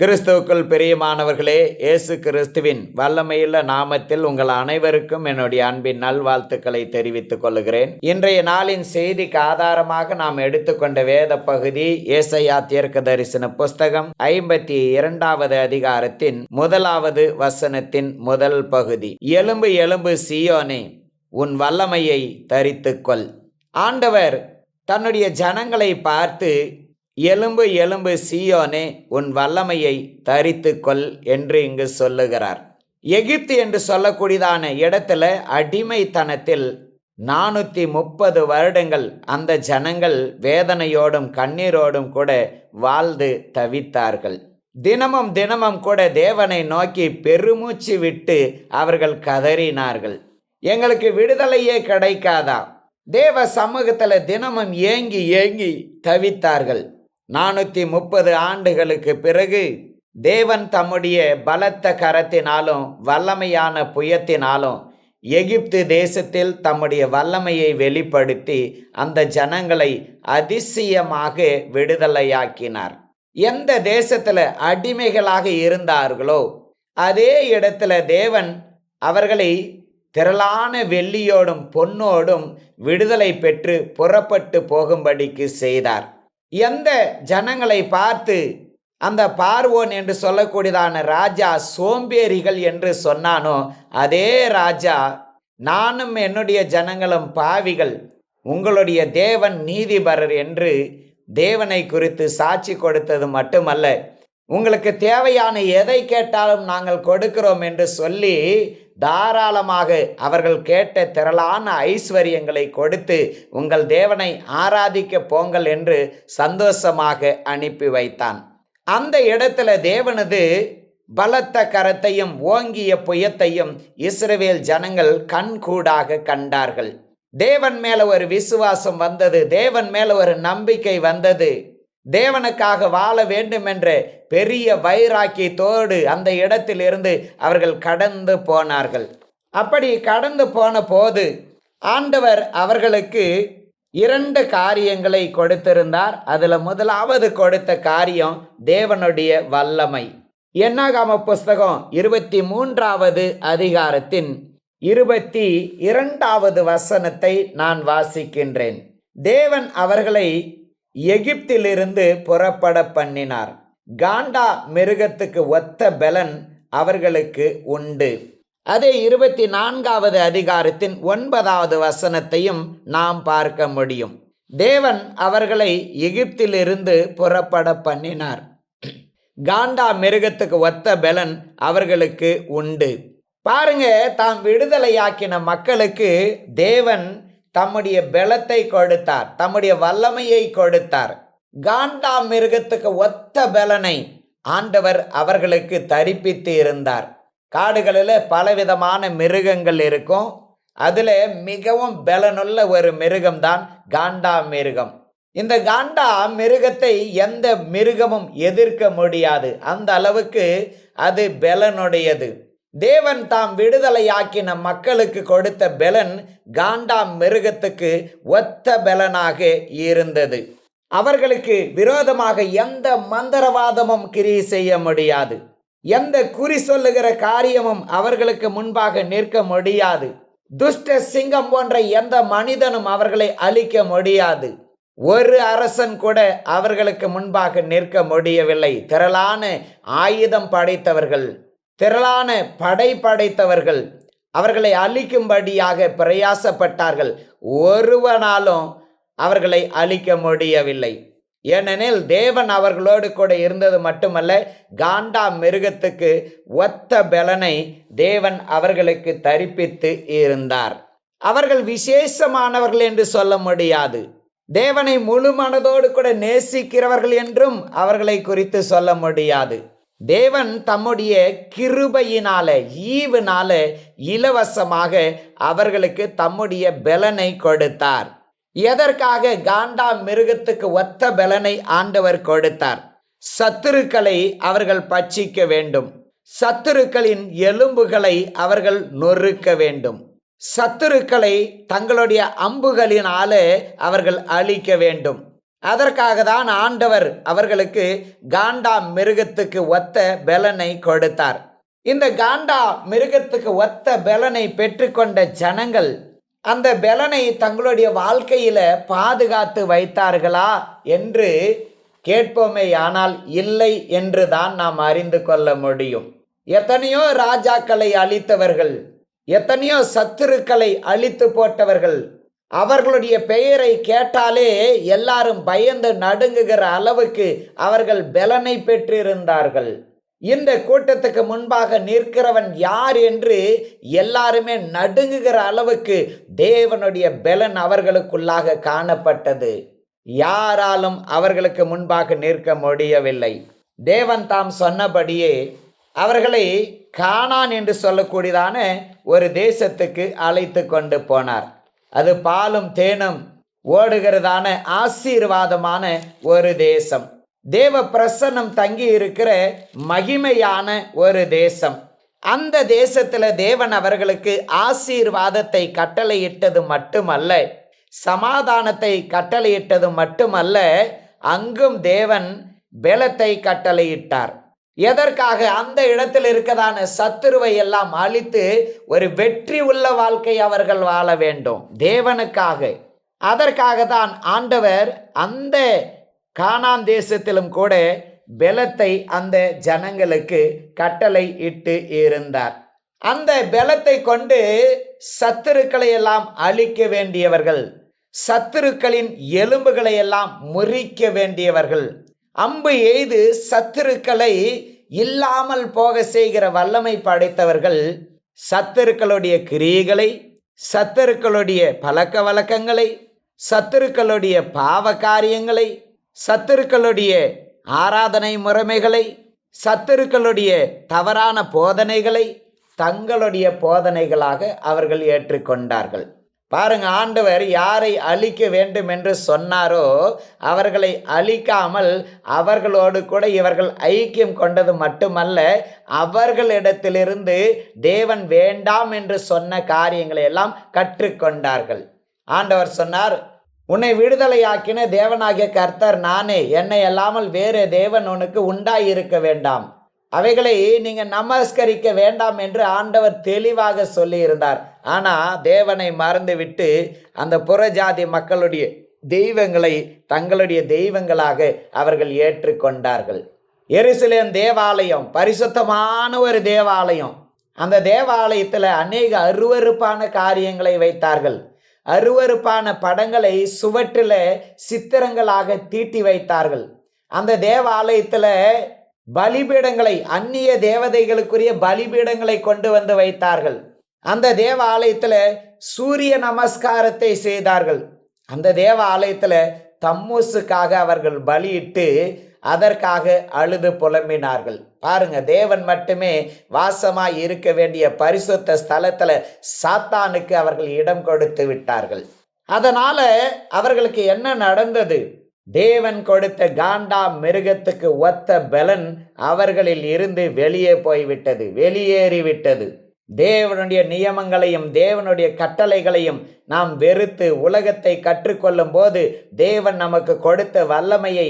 கிறிஸ்துவுக்குள் பிரியமானவர்களே இயேசு கிறிஸ்துவின் வல்லமையுள்ள நாமத்தில் உங்கள் அனைவருக்கும் என்னுடைய அன்பின் நல்வாழ்த்துக்களை தெரிவித்துக் கொள்கிறேன் இன்றைய நாளின் செய்திக்கு ஆதாரமாக நாம் எடுத்துக்கொண்ட வேத பகுதி ஏசையா தீர்க்க தரிசன புஸ்தகம் ஐம்பத்தி இரண்டாவது அதிகாரத்தின் முதலாவது வசனத்தின் முதல் பகுதி. எலும்பு எலும்பு சியோனே உன் வல்லமையை தரித்துக்கொள். ஆண்டவர் தன்னுடைய ஜனங்களை பார்த்து எலும்பு எலும்பு சீயோனே உன் வல்லமையை தரித்துக்கொள் என்று இங்கு சொல்லுகிறார். எகிப்து என்று சொல்லக்கூடியதான இடத்துல அடிமைத்தனத்தில் நானூற்றி முப்பது வருடங்கள் அந்த ஜனங்கள் வேதனையோடும் கண்ணீரோடும் கூட வாழ்ந்து தவித்தார்கள். தினமும் தினமும் கூட தேவனை நோக்கி பெருமூச்சு விட்டு அவர்கள் கதறினார்கள். எங்களுக்கு விடுதலையே கிடைக்காதா? தேவ சமூகத்தில் தினமும் ஏங்கி ஏங்கி தவித்தார்கள். நானூற்றி முப்பது ஆண்டுகளுக்கு பிறகு தேவன் தம்முடைய பலத்த கரத்தினாலும் வல்லமையான புயத்தினாலும் எகிப்து தேசத்தில் தம்முடைய வல்லமையை வெளிப்படுத்தி அந்த ஜனங்களை அதிசயமாக விடுதலையாக்கினார். எந்த தேசத்தில் அடிமைகளாக இருந்தார்களோ அதே இடத்துல தேவன் அவர்களை திரளான வெள்ளியோடும் பொன்னோடும் விடுதலை பெற்று புறப்பட்டு போகும்படிக்கு செய்தார். எந்த ஜனங்களை பார்த்து அந்த பார்வோன் என்று சொல்லக்கூடியதான ராஜா சோம்பேறிகள் என்று சொன்னானோ அதே ராஜா நானும் என்னுடைய ஜனங்களும் பாவிகள் உங்களுடைய தேவன் நீதிபரர் என்று தேவனை குறித்து சாட்சி கொடுத்தது மட்டுமல்ல. உங்களுக்கு தேவையான எதை கேட்டாலும் நாங்கள் கொடுக்கிறோம் என்று சொல்லி தாராளமாக அவர்கள் கேட்ட திரளான ஐஸ்வர்யங்களை கொடுத்து உங்கள் தேவனை ஆராதிக்க போங்கள் என்று சந்தோஷமாக அனுப்பி வைத்தான். அந்த இடத்துல தேவனது பலத்த கரத்தையும் ஓங்கிய புயத்தையும் இஸ்ரவேல் ஜனங்கள் கண்கூடாக கண்டார்கள். தேவன் மேல ஒரு விசுவாசம் வந்தது தேவன் மேல ஒரு நம்பிக்கை வந்தது. தேவனுக்காக வாழ வேண்டும் என்ற பெரிய வைராக்கியத்தோடு அந்த இடத்திலிருந்து அவர்கள் கடந்து போனார்கள். அப்படி கடந்து போன போது ஆண்டவர் அவர்களுக்கு இரண்டு காரியங்களை கொடுத்திருந்தார். அதில் முதலாவது கொடுத்த காரியம் தேவனுடைய வல்லமை. என்னாகாம புஸ்தகம் இருபத்தி மூன்றாவது அதிகாரத்தின் இருபத்தி இரண்டாவது வசனத்தை நான் வாசிக்கின்றேன். தேவன் அவர்களை எகிப்திலிருந்து புறப்பட பண்ணினார். காண்டா மிருகத்துக்கு ஒத்த பலன் அவர்களுக்கு உண்டு. அதே இருபத்தி நான்காவது அதிகாரத்தின் ஒன்பதாவது வசனத்தையும் நாம் பார்க்க முடியும். தேவன் அவர்களை எகிப்திலிருந்து புறப்பட பண்ணினார். காண்டா மிருகத்துக்கு ஒத்த பலன் அவர்களுக்கு உண்டு. பாருங்க தாம் விடுதலையாக்கின மக்களுக்கு தேவன் தம்முடைய பலத்தை கொடுத்தார் தம்முடைய வல்லமையை கொடுத்தார். காண்டா மிருகத்துக்கு ஒத்த பலனை ஆண்டவர் அவர்களுக்கு தரிப்பித்து இருந்தார். காடுகளில் பலவிதமான மிருகங்கள் இருக்கும். அதில் மிகவும் பலனுள்ள ஒரு மிருகம்தான் காண்டா மிருகம். இந்த காண்டா மிருகத்தை எந்த மிருகமும் எதிர்க்க முடியாது. அந்த அளவுக்கு அது பலனுடையது. தேவன் தாம் விடுதலையாக்கின மக்களுக்கு கொடுத்த பெலன் காண்டா மிருகத்துக்கு ஒத்த பலனாக இருந்தது. அவர்களுக்கு விரோதமாக எந்த மந்திரவாதமும் கிரியை செய்ய முடியாது. எந்த குறி சொல்லுகிற காரியமும் அவர்களுக்கு முன்பாக நிற்க முடியாது. துஷ்ட சிங்கம் போன்ற எந்த மனிதனும் அவர்களை அழிக்க முடியாது. ஒரு அரசன் கூட அவர்களுக்கு முன்பாக நிற்க முடியவில்லை. திரளான ஆயுதம் படைத்தவர்கள். திரளான படை படைத்தவர்கள். அவர்களை அழிக்கும்படியாக பிரயாசப்பட்டார்கள். ஒருவனாலும் அவர்களை அழிக்க முடியவில்லை. ஏனெனில் தேவன் அவர்களோடு கூட இருந்தது மட்டுமல்ல காண்டா மிருகத்துக்கு ஒத்த பலனை தேவன் அவர்களுக்கு தரிப்பித்து இருந்தார். அவர்கள் விசேஷமானவர்கள் என்று சொல்ல முடியாது. தேவனை முழு மனதோடு கூட நேசிக்கிறவர்கள் என்றும் அவர்களை குறித்து சொல்ல முடியாது. தேவன் தம்முடைய கிருபையினால ஈவுனால இலவசமாக அவர்களுக்கு தம்முடைய பலனை கொடுத்தார். எதற்காக? காண்டா மிருகத்துக்கு ஒத்த பலனை ஆண்டவர் கொடுத்தார். சத்துருக்களை அவர்கள் பட்சிக்க வேண்டும். சத்துருக்களின் எலும்புகளை அவர்கள் நொறுக்க வேண்டும். சத்துருக்களை தங்களுடைய அம்புகளினாலே அவர்கள் அழிக்க வேண்டும். அதற்காக தான் ஆண்டவர் அவர்களுக்கு காண்டா மிருகத்துக்கு ஒத்த பெலனை கொடுத்தார். இந்த காண்டா மிருகத்துக்கு ஒத்த பெலனை பெற்றுக்கொண்ட ஜனங்கள் அந்த பெலனை தங்களுடைய வாழ்க்கையில பாதுகாத்து வைத்தார்களா என்று கேட்போமே ஆனால் இல்லை என்று தான் நாம் அறிந்து கொள்ள முடியும். எத்தனையோ ராஜாக்களை அழித்தவர்கள் எத்தனையோ சத்துருக்களை அழித்து போட்டவர்கள் அவர்களுடைய பெயரை கேட்டாலே எல்லாரும் பயந்து நடுங்குகிற அளவுக்கு அவர்கள் பலனை பெற்றிருந்தார்கள். இந்த கூட்டத்துக்கு முன்பாக நிற்கிறவன் யார் என்று எல்லாருமே நடுங்குகிற அளவுக்கு தேவனுடைய பலன் அவர்களுக்குள்ளாக காணப்பட்டது. யாராலும் அவர்களுக்கு முன்பாக நிற்க முடியவில்லை. தேவன் தாம் சொன்னபடியே அவர்களை காணான் என்று சொல்லக்கூடியதான ஒரு தேசத்துக்கு அழைத்து கொண்டு போனார். அது பாலும் தேனும் ஓடுகிறதான ஆசீர்வாதமான ஒரு தேசம். தேவ பிரசன்னம் தங்கி இருக்கிற மகிமையான ஒரு தேசம். அந்த தேசத்தில் தேவன் அவர்களுக்கு ஆசீர்வாதத்தை கட்டளையிட்டது மட்டுமல்ல சமாதானத்தை கட்டளையிட்டது மட்டுமல்ல அங்கும் தேவன் பலத்தை கட்டளையிட்டார். எதற்காக அந்த இடத்தில் இருக்கதான சத்துருவை எல்லாம் அழித்து ஒரு வெற்றி உள்ள வாழ்க்கை அவர்கள் வாழ வேண்டும்? தேவனுக்காக. அதற்காக தான் ஆண்டவர் அந்த கானான் தேசத்திலும் கூட பலத்தை அந்த ஜனங்களுக்கு கட்டளை இட்டு இருந்தார். அந்த பலத்தை கொண்டு சத்துருக்களை எல்லாம் அழிக்க வேண்டியவர்கள் சத்துருக்களின் எலும்புகளை எல்லாம் முறிக்க வேண்டியவர்கள். அம்பு எய்து சத்துருக்களை இல்லாமல் போக செய்கிற வல்லமை படைத்தவர்கள் சத்துருக்களுடைய கிரியைகளை சத்துருக்களுடைய பழக்க வழக்கங்களை சத்துருக்களுடைய பாவ காரியங்களை சத்துருக்களுடைய ஆராதனை முறைமைகளை சத்துருக்களுடைய தவறான போதனைகளை தங்களுடைய போதனைகளாக அவர்கள் ஏற்றுக்கொண்டார்கள். பாருங்க ஆண்டவர் யாரை அழிக்க வேண்டும் என்று சொன்னாரோ அவர்களை அழிக்காமல் அவர்களோடு கூட இவர்கள் ஐக்கியம் கொண்டது மட்டுமல்ல அவர்களிடத்திலிருந்து தேவன் வேண்டாம் என்று சொன்ன காரியங்களை எல்லாம் கற்றுக்கொண்டார்கள். ஆண்டவர் சொன்னார் உன்னை விடுதலையாக்கின தேவனாகிய கர்த்தர் நானே என்னை அல்லாமல் வேறு தேவன் உனக்கு உண்டாயிருக்க வேண்டாம். அவைகளை நீங்கள் நமஸ்கரிக்க வேண்டாம் என்று ஆண்டவர் தெளிவாக சொல்லியிருந்தார். ஆனால் தேவனை மறந்துவிட்டு அந்த புறஜாதி மக்களுடைய தெய்வங்களை தங்களுடைய தெய்வங்களாக அவர்கள் ஏற்றுக்கொண்டார்கள். எருசலேம் தேவாலயம் பரிசுத்தமான ஒரு தேவாலயம். அந்த தேவாலயத்தில் அநேக அருவருப்பான காரியங்களை வைத்தார்கள். அருவருப்பான படங்களை சுவற்றில் சித்திரங்களாக தீட்டி வைத்தார்கள். அந்த தேவாலயத்தில் பலிபீடங்களை அந்நிய தேவதைகளுக்குரிய பலிபீடங்களை கொண்டு வந்து வைத்தார்கள். அந்த தேவ ஆலயத்தில் சூரிய நமஸ்காரத்தை செய்தார்கள். அந்த தேவ ஆலயத்தில் தம்மூசுக்காக அவர்கள் பலியிட்டு அதற்காக அழுது புலம்பினார்கள். பாருங்க தேவன் மட்டுமே வாசமாய் இருக்க வேண்டிய பரிசுத்த ஸ்தலத்தில் சாத்தானுக்கு அவர்கள் இடம் கொடுத்து விட்டார்கள். அதனால அவர்களுக்கு என்ன நடந்தது? தேவன் கொடுத்த காண்டா மிருகத்துக்கு ஒத்த பலன் அவர்களில் இருந்து வெளியே போய்விட்டது வெளியேறிவிட்டது. தேவனுடைய நியமங்களையும் தேவனுடைய கட்டளைகளையும் நாம் வெறுத்து உலகத்தை கற்றுக்கொள்ளும் போது தேவன் நமக்கு கொடுத்த வல்லமையை